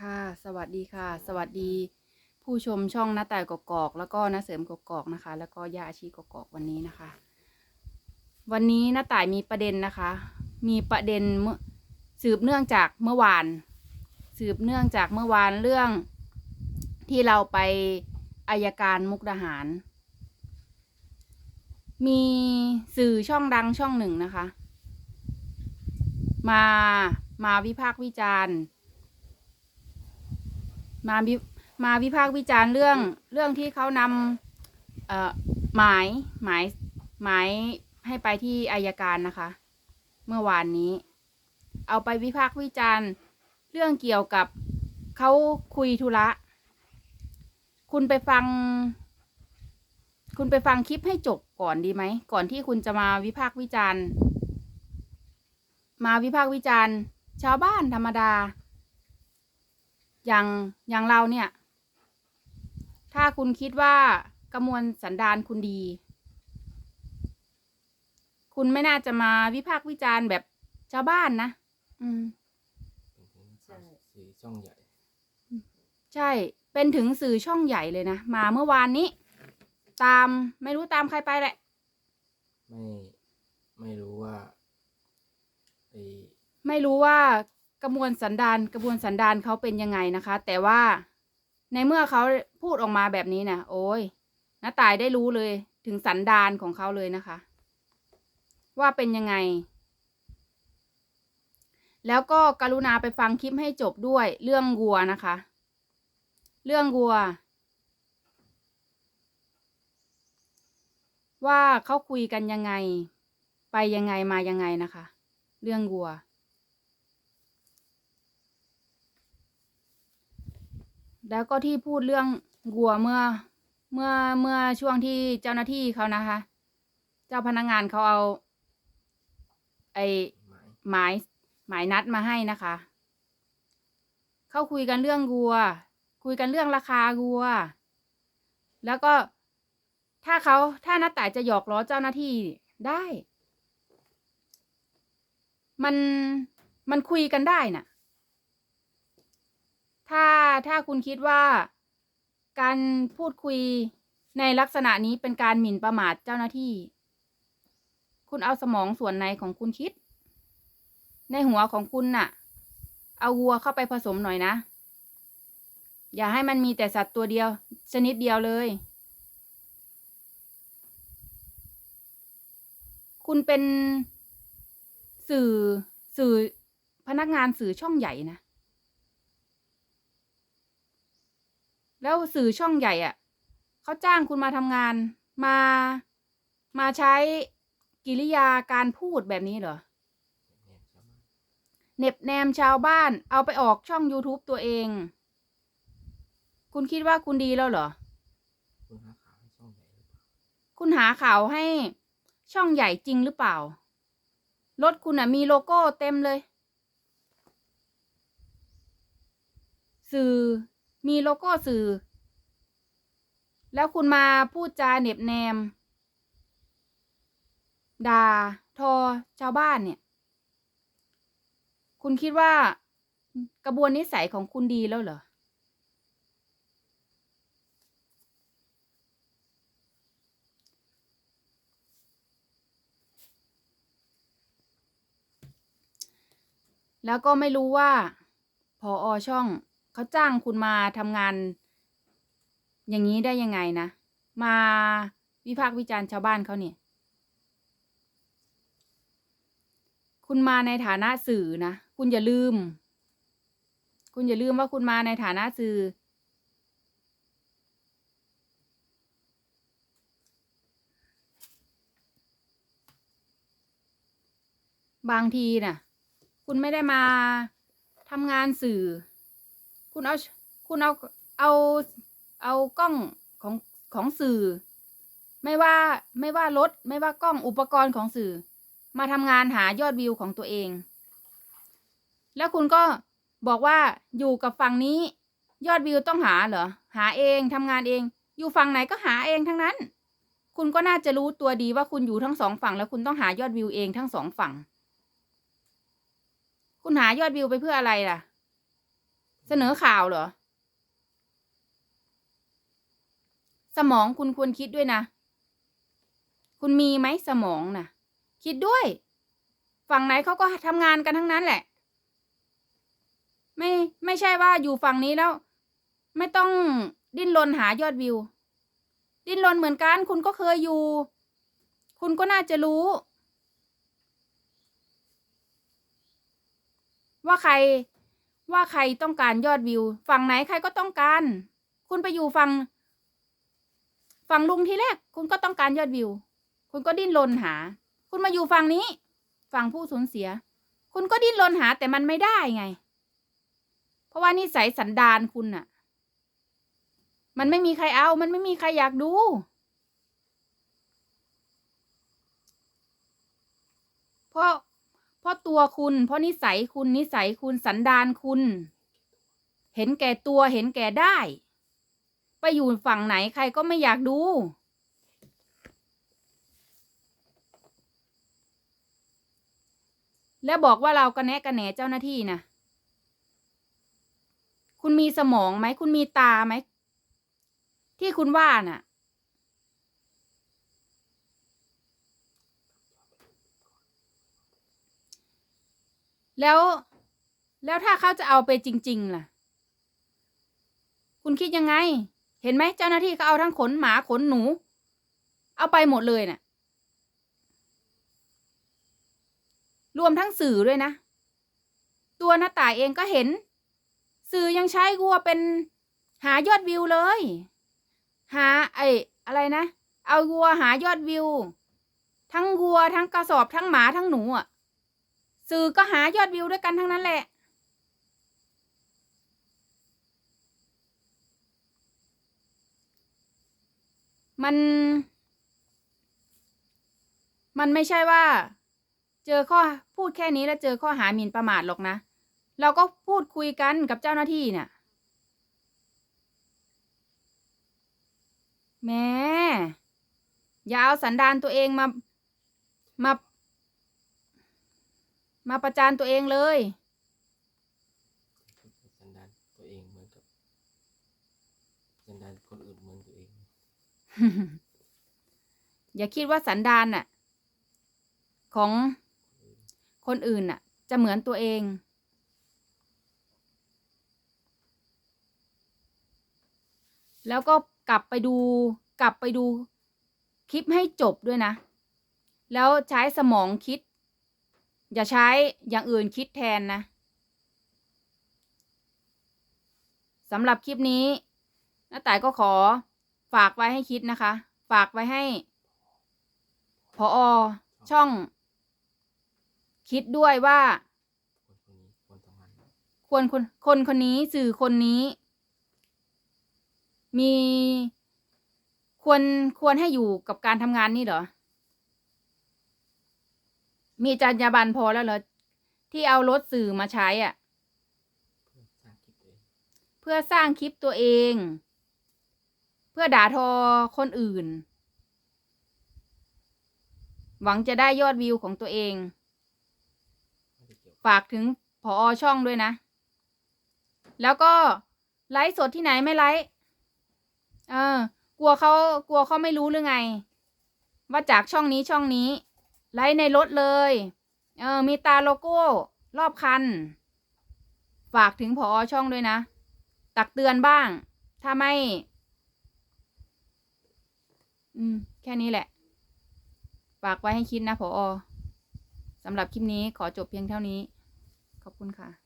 ค่ะ สวัสดีค่ะ สวัสดี ผู้ชมช่องน้าแต่กกอก แล้วก็น้าเสริมกกอกนะคะ แล้วก็ยาอาชีกกอกวันนี้นะคะ วันนี้น้าต่ายมีประเด็นนะคะ มีประเด็นเมื่อสืบเนื่องจากเมื่อวาน สืบเนื่องจากเมื่อวานเรื่องที่เราไปอายการมุกดาหาร มีสื่อช่องดังช่องหนึ่งนะคะ มามาวิพากษ์วิจารณ์ มาวิมาวิพากษ์วิจารณ์เรื่องเรื่องที่เขานำเอ่อหมายหมายหมายให้ไปที่อายการนะคะ เมื่อวานนี้ เอาไปวิพากษ์วิจารณ์เรื่องเกี่ยวกับเขาคุยธุระ คุณไปฟัง คุณไปฟังคลิปให้จบก่อนดีไหม ก่อนที่คุณจะมาวิพากษ์วิจารณ์ มาวิพากษ์วิจารณ์ ชาวบ้านธรรมดา อย่างอย่างเราเนี่ย ถ้าคุณคิดว่ากระมวลสันดานคุณดี คุณไม่น่าจะมาวิพากษ์วิจารณ์แบบชาวบ้านนะอืมเป็นถึงข่าวสื่อช่องใหญ่ใช่ เป็นถึงสื่อช่องใหญ่เลยนะ มาเมื่อวานนี้ ตามไม่รู้ตามใครไปแหละ ไม่ไม่รู้ว่าไอไม่รู้ว่า กระบวนสันดานกระบวนสันดานเขาเป็นยังไงนะคะ แต่ว่าในเมื่อเขาพูดออกมาแบบนี้นะโอ้ยน้าตายได้รู้เลยถึงสันดานของเขาเลยนะคะ ว่าเป็นยังไง แล้วก็กรุณาไปฟังคลิปให้จบด้วยเรื่องวัวนะคะ เรื่องวัว ว่าเขาคุยกันยังไง ไปยังไงมายังไงนะคะ เรื่องวัว แล้วก็ที่พูดเรื่องวัวเมื่อเมื่อเมื่อช่วงที่เจ้าหน้าที่เขานะคะ เจ้าพนักงานเขาเอา ไอหมายหมายหมายนัดมาให้นะคะ เขาคุยกันเรื่องวัว คุยกันเรื่องราคาวัว แล้วก็ถ้าเขาถ้านัดแต่จะหยอกล้อเจ้าหน้าที่ได้ มันมันคุยกันได้น่ะ ถ้าถ้าคุณคิดว่า การพูดคุยในลักษณะนี้เป็นการหมิ่นประมาทเจ้าหน้าที่ คุณเอาสมองส่วนไหนของคุณคิด ในหัวของคุณน่ะ เอาวัวเข้าไปผสมหน่อยนะ อย่าให้มันมีแต่สัตว์ตัวเดียว ชนิดเดียวเลย คุณเป็นสื่อสื่อพนักงานสื่อช่องใหญ่นะ แล้วสื่อช่องใหญ่อะเขาจ้างคุณมาทำงาน มา มาใช้กิริยาการพูดแบบนี้เหรอเนี่ยชาวบ้านเหน็บแนมชาวบ้านเอาไปออกช่อง YouTube ตัวเอง คุณคิดว่าคุณดีแล้วเหรอ คุณหาข่าวให้ช่องใหญ่หรือเปล่าคุณหาข่าวให้ช่องใหญ่จริงหรือเปล่า รถคุณอะมีโลโก้เต็มเลย สื่อ มีโลโก้สื่อ แล้วคุณมาพูดจาเหน็บแนม ด่า ทอ ชาวบ้านเนี่ย คุณคิดว่ากระบวนนิสัยของคุณดีแล้วเหรอ แล้วก็ไม่รู้ว่า พออช่อง เขาจ้างคุณมาทำงาน อย่างนี้ได้ยังไงนะ มาวิพากษ์วิจารณ์ชาวบ้านเขาเนี่ย คุณมาในฐานะสื่อนะ คุณอย่าลืม คุณอย่าลืมว่าคุณมาในฐานะสื่อ บางทีน่ะ คุณไม่ได้มาทำงานสื่อ คุณเอาคุณเอาเอาเอากล้องของของสื่อ ไม่ว่าไม่ว่ารถไม่ว่ากล้องอุปกรณ์ของสื่อ มาทำงานหายอดวิวของตัวเอง แล้วคุณก็บอกว่าอยู่กับฝั่งนี้ยอดวิวต้องหาเหรอหาเองทำงานเอง อยู่ฝั่งไหนก็หาเองทั้งนั้น คุณก็น่าจะรู้ตัวดีว่าคุณอยู่ทั้งสองฝั่ง แล้วคุณต้องหายอดวิวเองทั้งสองฝั่ง คุณหายอดวิวไปเพื่ออะไรล่ะ เสนอข่าวเหรอ สมองคุณควรคิดด้วยนะ คุณมีไหมสมองนะคิดด้วย ฝั่งไหนเขาก็ทำงานกันทั้งนั้นแหละ ไม่ไม่ใช่ว่าอยู่ฝั่งนี้แล้ว ไม่ต้องดิ้นรนหายอดวิว ดิ้นรนเหมือนกัน คุณก็เคยอยู่ คุณก็น่าจะรู้ ว่าใคร ว่าใครต้องการยอดวิว ฝั่งไหนใครก็ต้องการ คุณไปอยู่ฝั่งฝั่งลุงทีแรก คุณก็ต้องการยอดวิว คุณก็ดิ้นรนหา คุณมาอยู่ฝั่งนี้ ฝั่งผู้สูญเสีย คุณก็ดิ้นรนหาแต่มันไม่ได้ไง เพราะว่านิสัยสันดานคุณน่ะ มันไม่มีใครเอา มันไม่มีใครอยากดูเพราะ เพราะตัวคุณ เพราะนิสัยคุณนิสัยคุณสันดานคุณ เห็นแก่ตัวเห็นแก่ได้ ไปอยู่ฝั่งไหนใครก็ไม่อยากดู แล้วบอกว่าเรากระแนะกระแหนเจ้าหน้าที่นะคุณมีสมองไหมคุณมีตาไหมที่คุณว่าน่ะ แล้ว แล้วถ้าเขาจะเอาไปจริง ๆ ล่ะ คุณคิดยังไง เห็นไหมเจ้าหน้าที่เขาเอาทั้งขนหมาขนหนู เอาไปหมดเลยน่ะ รวมทั้งสื่อด้วยนะ ตัวน้าต่ายเองก็เห็น สื่อยังใช้วัวเป็นหายอดวิวเลย หาไอ้อะไรนะ เอาวัวหายอดวิว ทั้งวัวทั้งกระสอบทั้งหมาทั้งหนูอะ สื่อก็หายอดวิวด้วยกันทั้งนั้นแหละ มัน มันไม่ใช่ว่า เจอข้อพูดแค่นี้แล้วเจอข้อหาหมิ่นประมาทหรอกนะ เราก็พูดคุยกันกับเจ้าหน้าที่เนี่ยแม่อย่าเอาสันดานตัวเองมามา มาประจานตัวเองเลยสันดานตัวเองเหมือนกับสันดานคนอื่นเหมือนตัวเอง อย่าคิดว่าสันดานน่ะ ของคนอื่นน่ะ จะเหมือนตัวเองแล้วก็กลับไปดูกลับไปดูคลิปให้จบด้วยนะ แล้วใช้สมองคิด อย่าใช้อย่างอื่นคิดแทนนะสำหรับคลิปนี้น้าต่ายก็ขอฝากไว้ให้คิดนะคะ ฝากไว้ให้พออช่อง คิดด้วยว่า ควรควรคนคนคนนี้สื่อคนนี้ มีควรควรให้อยู่กับการทำงานนี่เหรอ มีจรรยาบรรณพอแล้วเหรอที่เอารถสื่อมาใช้อะเพื่อสร้างคลิปตัวเองเพื่อสร้างคลิปตัวเอง เพื่อด่าทอคนอื่น หวังจะได้ยอดวิวของตัวเอง ฝากถึงพออช่องด้วยนะ แล้วก็ไลฟ์สดที่ไหนไม่ไลฟ์เออกลัวเขากลัวเขาไม่รู้หรือไง ว่าจากช่องนี้ช่องนี้ ไลท์ในรถเลย เออ มีตาโลโก้ รอบคัน ฝากถึงพออช่องด้วยนะ ตักเตือนบ้าง ถ้าไม่ อืม แค่นี้แหละ ฝากไว้ให้คิดนะพออสำหรับคลิปนี้ขอจบเพียงเท่านี้ ขอบคุณค่ะ